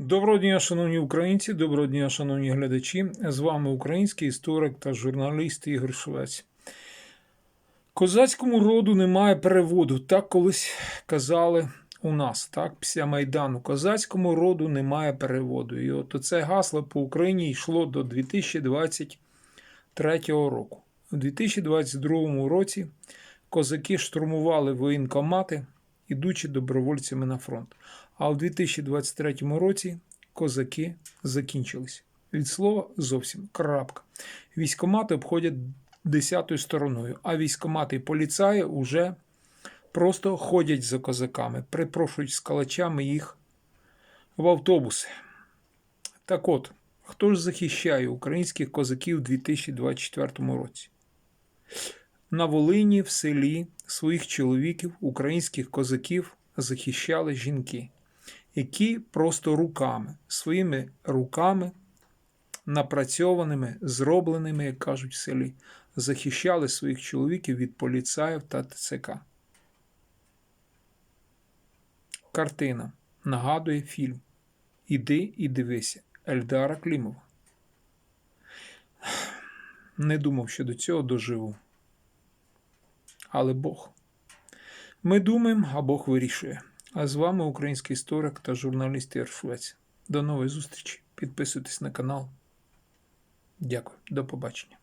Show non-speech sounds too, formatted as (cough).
Доброго дня, шановні українці, доброго дня, шановні глядачі. З вами український історик та журналіст Ігор Швець. Козацькому роду немає переводу. Так колись казали у нас, так, після Майдану. Козацькому роду немає переводу. І от це гасло по Україні йшло до 2023 року. У 2022 році козаки штурмували воєнкомати, ідучи добровольцями на фронт. А у 2023 році козаки закінчились. Від слова зовсім крапка. Військомати обходять десятою стороною, а військомати і поліцаї вже просто ходять за козаками, припрошують з калачами їх в автобуси. Так от, хто ж захищає українських козаків у 2024 році? На Волині в селі своїх чоловіків, українських козаків, захищали жінки, які просто руками, своїми руками, напрацьованими, зробленими, як кажуть в селі, захищали своїх чоловіків від поліцаїв та ТЦК. Картина нагадує фільм Іди і дивися Ельдара Клімова. (sighs) Не думав, що до цього доживу. Але Бог. Ми думаємо, а Бог вирішує. А з вами український історик та журналіст Ігор Швець. До нової зустрічі. Підписуйтесь на канал. Дякую. До побачення.